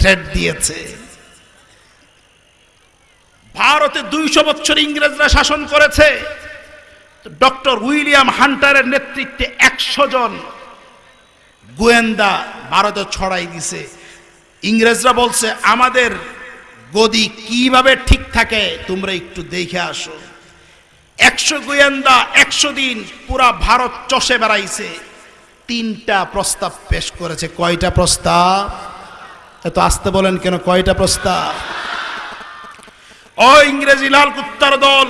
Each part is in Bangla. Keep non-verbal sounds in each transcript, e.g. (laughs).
থ্রেট দিয়েছে। ভারতে দুইশো বছর ইংরেজরা শাসন করেছে। ডক্টর উইলিয়াম হান্টারের নেতৃত্বে একশো জন গোয়েন্দা ভারতে ছড়াই দিছে। ইংরেজরা বলছে, আমাদের গদি কীভাবে ঠিক থাকে, তোমরা একটু দেখে আসো। একশো গোয়েন্দা একশো দিন পুরা ভারত চষে বেড়াইছে। তিনটা প্রস্তাব পেশ করেছে। কয়টা প্রস্তাব? এত আসতে বলেন কেন? কয়টা প্রস্তাব? ও ইংরেজি লাল কুত্তার দল,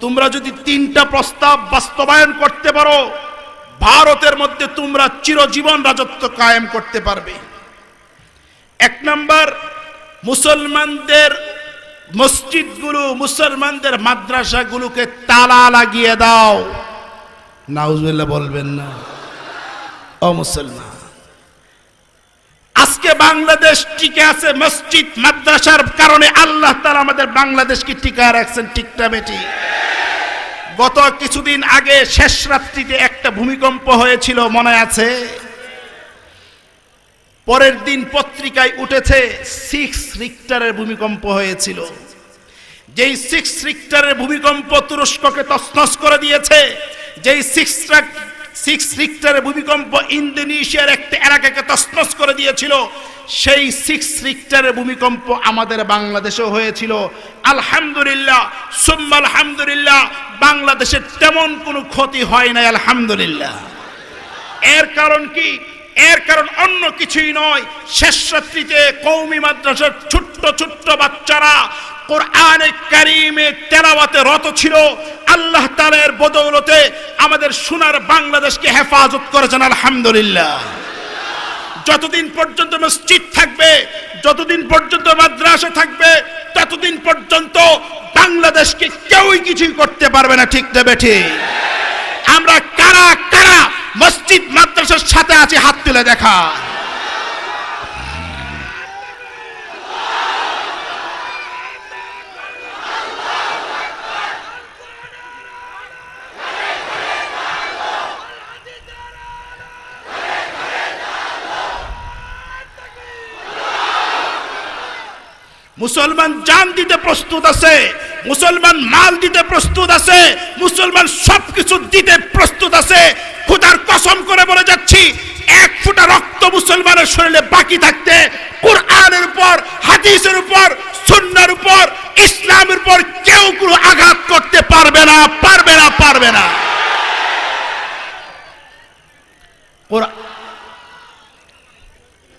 তোমরা যদি তিনটা প্রস্তাব বাস্তবায়ন করতে পারো, ভারতের মধ্যে তোমরা চিরজীবন রাজত্ব কায়েম করতে পারবে। এক নাম্বার, মুসলমানদের মসজিদগুলো, মুসলমানদের মাদ্রাসাগুলোকে তালা লাগিয়ে দাও। নাউজুবিল্লাহ বলবেন না। ও মুসলমান আজকে বাংলাদেশ টিকে আছে মসজিদ, মাদ্রাসার কারণে আল্লাহ তাআলা আমাদের বাংলাদেশকে টিকা রাখছেন ঠিকটা বেটি? গত কিছুদিন আগে শেষ রাত্রিতে একটা ভূমিকম্প হয়েছিল, মনে আছে? পরের দিন পত্রিকায় উঠেছে, সিক্স রিক্টারের ভূমিকম্প হয়েছিল। যেই সিক্স রিক্টারের ভূমিকম্প তুরস্ককে তছনছ করে দিয়েছে, যেই সিক্স সিক্স রিক্টারের ভূমিকম্প ইন্দোনেশিয়ার একটা এলাকাকে তসমস করে দিয়েছিল। সেই সিক্স রিক্টারের ভূমিকম্প আমাদের বাংলাদেশেও হয়েছিল। আলহামদুলিল্লাহ, সুম্মা আলহামদুলিল্লাহ বাংলাদেশের তেমন কোনো ক্ষতি হয় নাই, আলহামদুলিল্লাহ। এর কারণ কি? এর কারণ অন্য কিছুই নয়। শেষ রাত্রিতে কৌমি মাদ্রাসার ছোট্ট ছোট্ট বাচ্চারা কোরআনে কারিমে তেলাওয়াতে রত ছিল। আল্লাহ তাআলার বদৌলতে আমাদের সোনার বাংলাদেশকে হেফাজত করেছেন, আলহামদুলিল্লাহ। যতদিন পর্যন্ত মসজিদ থাকবে, যতদিন পর্যন্ত মাদ্রাসা থাকবে, ততদিন পর্যন্ত বাংলাদেশকে কেউই কিছুই করতে পারবে না, ঠিক না বেঠে আমরা কারা কারা মসজিদ মাদ্রাসার সাথে আছে হাত তুলে দেখা। মুসলমান জান দিতে প্রস্তুত আছে। মুসলমান মাল দিতে প্রস্তুত আছে, মুসলমান সবকিছু দিতে প্রস্তুত আছে। খুদার কসম করে বলে যাচ্ছি, এক ফোঁটা রক্ত মুসলমানের শরীরে বাকি থাকতে কোরআনের উপর, হাদিসের উপর, সুন্নার উপর, ইসলামের উপর কেউ কোনো আঘাত করতে পারবে না পারবে না পারবে না।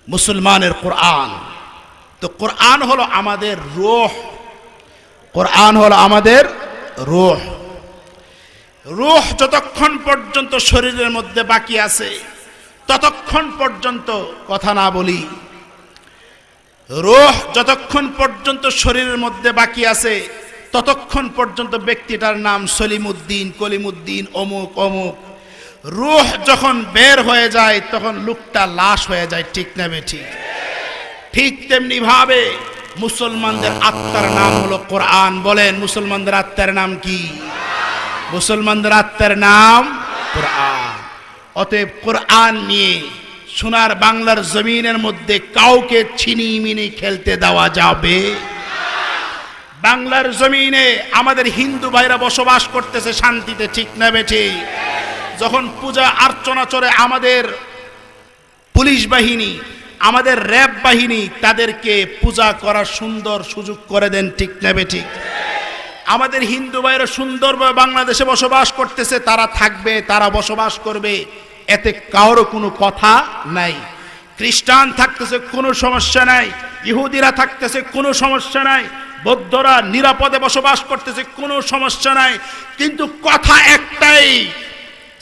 মুসলমানের কোরআন। তো কোরআন হলো আমাদের রোহ। কোরআন হল আমাদের রোহ। রোহ যতক্ষণ পর্যন্ত শরীরের মধ্যে বাকি আছে, ততক্ষণ পর্যন্ত কথা না বলি। রোহ যতক্ষণ পর্যন্ত শরীরের মধ্যে বাকি আছে, ততক্ষণ পর্যন্ত ব্যক্তিটার নাম সলিমুদ্দিন, কলিমুদ্দিন, অমুক অমুক। রুহ যখন বের হয়ে যায়, তখন লোকটা লাশ হয়ে যায় ঠিক না ঠিক ঠিক তেমনি ভাবে মুসলমানদের আত্মার নাম হলো কোরআন। বলেন, মুসলমানদের আত্মার নাম কি? মুসলমানদের আত্মার নাম কোরআন। অতএব কোরআন নিয়ে সোনার বাংলার জমিনের মধ্যে কাউকে ছিনি মিনি খেলতে দেওয়া যাবে। বাংলার জমিনে আমাদের হিন্দু ভাইরা বসবাস করতেছে, শান্তিতে ঠিক না বেঠে। যখন পূজা অর্চনা চলে আমাদের পুলিশ বাহিনী আমাদের র্যাব বাহিনী তাদেরকে পূজা করার সুন্দর সুযোগ করে দেন, ঠিক নেবে ঠিক? আমাদের হিন্দু ভাইরা সুন্দরভাবে বাংলাদেশে বসবাস করতেছে, তারা থাকবে, তারা বসবাস করবে, এতে কারোর কোনো কথা নাই। খ্রিস্টান থাকতেছে, কোনো সমস্যা নাই। ইহুদিরা থাকতেছে, কোনো সমস্যা নাই। বৌদ্ধরা নিরাপদে বসবাস করতেছে, কোনো সমস্যা নাই। কিন্তু কথা একটাই,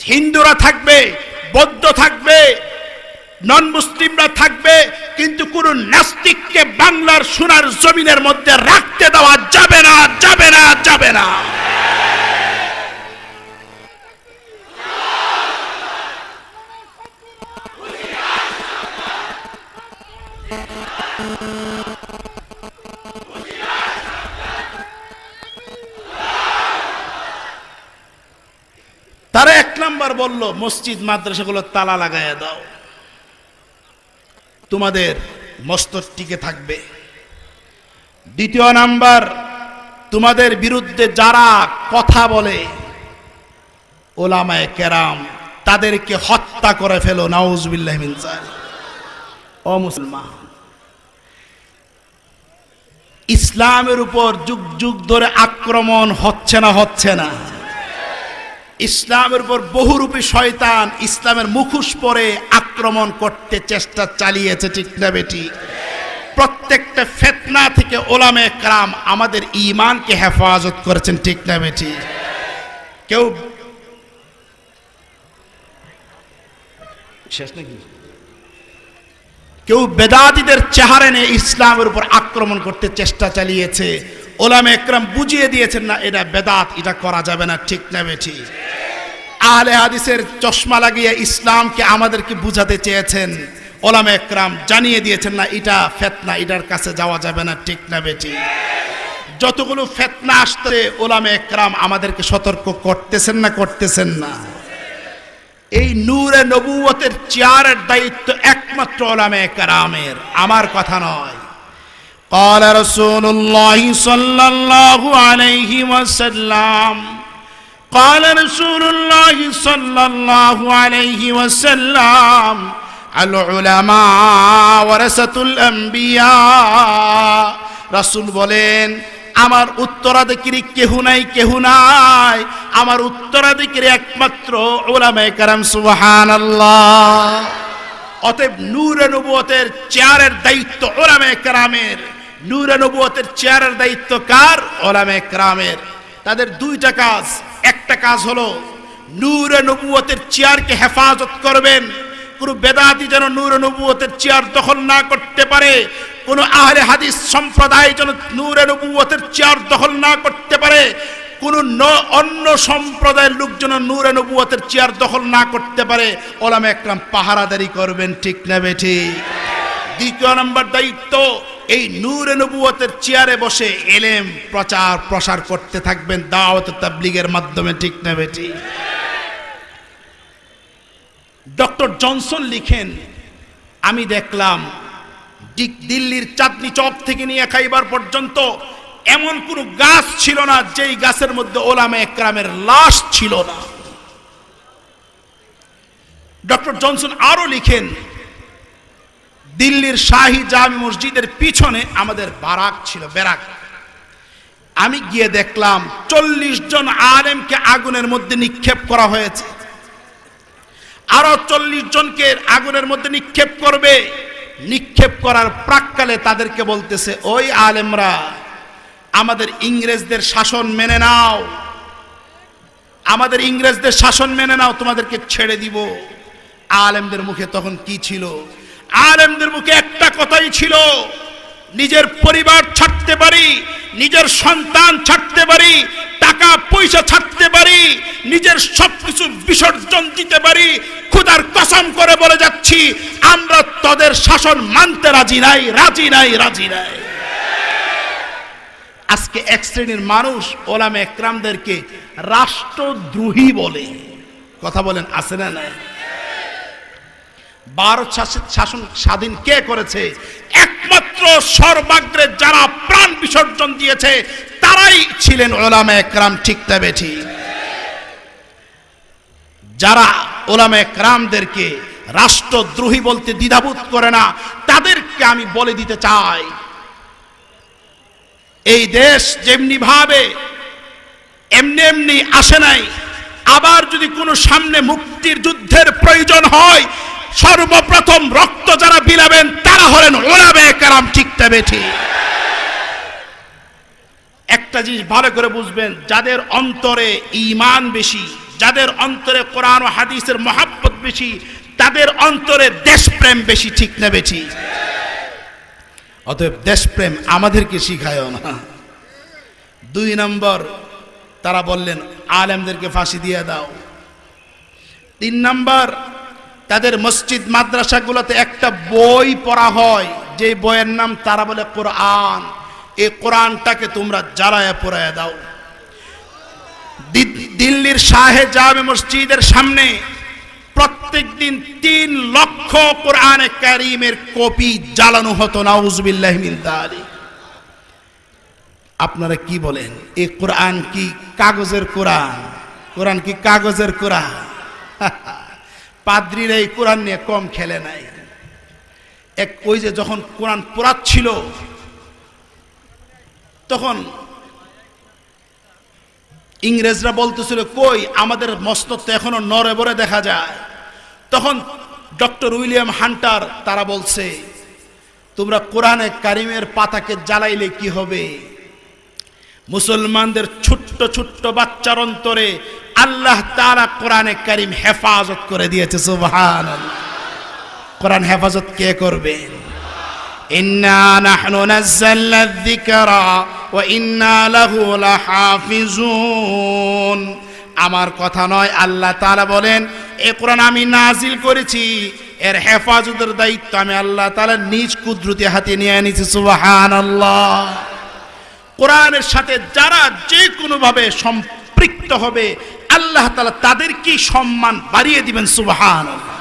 হিন্দুরা থাকবে, বৌদ্ধ থাকবে নন মুসলিমরা থাকবে, কিন্তু কোন নাস্তিককে বাংলার সোনার জমিনের মধ্যে রাখতে দেওয়া যাবে না যাবে না যাবে না। তারা এক নাম্বার বলল, মসজিদ, মাদ্রাসাগুলো তালা লাগাইয়া দাও। তোমাদের মস্তক টিকে থাকবে দ্বিতীয় নাম্বার, তোমাদের বিরুদ্ধে যারা কথা বলে, ওলামায়ে কেরাম, তাদেরকে হত্যা করে ফেলো, নাউজুবিল্লাহ মিন যালিক। ও মুসলমান, ইসলামের উপর যুগ যুগ ধরে আক্রমণ হচ্ছে না হচ্ছে না ইসলামের উপর বহুরূপী শয়তান ইসলামের মুখোশ পরে আক্রমণ করতে চেষ্টা চালিয়েছে ঠিক না বেটি? প্রত্যেকটা ফেতনা থেকে ওলামে ক্রাম আমাদের ইমানকে হেফাজত করেছেন ঠিক না বেটি? কেউ শেষ নাকি? কেউ বেদাতিদের চেহারা নিয়ে ইসলামের উপর আক্রমণ করতে চেষ্টা চালিয়েছে। ওলামে একরাম বুঝিয়ে দিয়েছেন না এটা বেদাত এটা করা যাবে না ঠিক না বেঠি আহলে হাদিসের চশমা লাগিয়ে ইসলামকে আমাদেরকে বুঝাতে চেয়েছেন ওলামে একরাম জানিয়ে দিয়েছেন না এটা ফেতনা এটার কাছে যাওয়া যাবে না ঠিক না বেঠি যতগুলো ফেতনা আসতে ওলামে একরাম আমাদেরকে সতর্ক করতেছেন না করতেছেন না এই নূরে নবুয়তের চেয়ারের দায়িত্ব একমাত্র ওলামে কারামের আমার কথা নয় قال رسول الله صلى الله عليه وسلم قال رسول الله صلى الله عليه وسلم العلماء ورثة الأنبياء রাসূল বলেন আমার উত্তরাধিকারী কেহ নাই কেহ নাই আমার উত্তরাধিকারী একমাত্র ওলামায়ে কারাম সুবহানাল্লাহ অতএব নূরে নবুয়তের চেয়ারের দায়িত্ব ওলামায়ে কেরামের নূরে নবুয়তের চেয়ারের দায়িত্ব কার ওলামায়ে কেরামের তাদের দুইটা কাজ একটা কাজ হলো, নূরে নবুয়তের চেয়ারকে হেফাজত করবেন। কোনো বেদাতি যেন নূরে নবুয়তের চেয়ার দখল না করতে পারে, কোন আহলে হাদিস সম্প্রদায় যেন নূরে নবুয়তের চেয়ার দখল না করতে পারে, কোন অন্য সম্প্রদায়ের লোক যেন নূরে নবুয়তের চেয়ার দখল না করতে পারে। ওলামা একরাম পাহারাদারি করবেন ঠিক না বেঠি। দ্বিতীয় নম্বর দায়িত্ব এই নূরে নবুয়তের চেয়ারে বসে এলেম, প্রচার, প্রসার করতে থাকবেন, দাওয়াত তাবলিগের মাধ্যমে, ঠিক না বেটি? ডক্টর জনসন লিখেন, আমি দেখলাম দিল্লির চাঁদনি চক থেকে নিয়ে খাইবার পর্যন্ত এমন কোনো গাছ ছিল না, যেই গাছের মধ্যে ওলামে একরামের লাশ ছিল না। ডক্টর জনসন আরও লিখেন দিল্লির শাহী জামি মসজিদের পিছনে আমাদের বারাক ছিল, ব্যারাক। আমি গিয়ে দেখলাম চল্লিশ জন আলেমকে আগুনের মধ্যে নিক্ষেপ করা হয়েছে। আরও চল্লিশ জনকে আগুনের মধ্যে নিক্ষেপ করবে। নিক্ষেপ করার প্রাককালে তাদেরকে বলতেছে, ওই আলেমরা, আমাদের ইংরেজদের শাসন মেনে নাও। আমাদের ইংরেজদের শাসন মেনে নাও, তোমাদেরকে ছেড়ে দিব। আলেমদের মুখে তখন কি ছিল? আলেমদের মুখে একটা কথাই ছিল, নিজের পরিবার ছাড়তে পারি, নিজের সন্তান ছাড়তে পারি, টাকা পয়সা ছাড়তে পারি, নিজের সবকিছু বিসর্জন দিতে পারি খুদার কসম করে বলে যাচ্ছি, আমরা তাদের শাসন মানতে রাজি নাই রাজি নাই রাজি নাই। আজকে এক শ্রেণির মানুষ ওলামে একরামদেরকে রাষ্ট্রদ্রোহী বলে। কথা বলেন, আছে না নাই? ভারত শাসন স্বাধীন কে করেছে? একমাত্র সর্বাগ্রে যারা প্রাণ বিসর্জন দিয়েছে, তারাই ছিলেন ওলামে একরাম ঠিক বেঠি। যারা ওলামে একরামদেরকে রাষ্ট্রদ্রোহী বলতে দ্বিধাবোধ করে না, তাদেরকে আমি বলে দিতে চাই। এই দেশ যেমনি ভাবে, এমনি এমনি আসে নাই। আবার যদি কোনো সামনে মুক্তির যুদ্ধের প্রয়োজন হয় সর্বপ্রথম রক্ত যারা বিলাবেন, তারা হলেন ওলাবে কারাম ঠিকটা বেঠি একটা জিনিস ভালো করে বুঝবেন, যাদের অন্তরে ইমান বেশি, যাদের অন্তরে কোরআন ও হাদিসের মহাব্বত বেশি, তাদের অন্তরে দেশপ্রেম বেশি, ঠিক না বেশি অতএব দেশপ্রেম আমাদেরকে শিখায় না। দুই নম্বর, তারা বললেন, আলেমদেরকে ফাঁসি দিয়ে দাও। তিন নম্বর তাদের মসজিদ মাদ্রাসাগুলোতে একটা বই পড়া হয় যে বইয়ের নাম তারা বলে কোরআন। এই কোরআনটাকে তোমরা জ্বালায় পড়ায় দাও। দিল্লির শাহে জামে মসজিদের সামনে প্রত্যেক দিন তিন লক্ষ কোরআনে কারিমের কপি জ্বালানো হতো, নাউজুবিল্লাহ মিন আপনারা কি বলেন? এই কোরআন কি কাগজের কোরআন? কোরআন কি কাগজের কোরআন? (laughs) পাদ্রিরা এই কোরআন নিয়ে কম খেলে নাই। এক ওই যে যখন কোরআন পোড়াচ্ছিল, তখন ইংরেজরা বলতেছিল, কই, আমাদের মস্তক তো এখনও নরে বরে দেখা যায়। তখন ডক্টর উইলিয়াম হান্টার তারা বলছে, তোমরা কোরআনে কারিমের পাতাকে জ্বালাইলে কি হবে? মুসলমানদের ছোট্ট ছোট্ট বাচ্চার অন্তরে আল্লাহ তারা কোরআনে কারিম হেফাজত করে দিয়েছে সুবহান কোরআন হেফাজত কে লাহাফিজুন। আমার কথা নয়, আল্লাহ তাআলা বলেন, এ কোরআন আমি নাজিল করেছি, এর হেফাজতের দায়িত্ব আমি আল্লাহ তাআলা নিজ কুদরতি হাতে নিয়ে নিয়েছি সুবহানাল্লাহ। কোরআনের সাথে যারা যে কোনোভাবে সম্পৃক্ত হবে আল্লাহ তালা তাদেরকে সম্মান বাড়িয়ে দিবেন সুবহানাল্লাহ।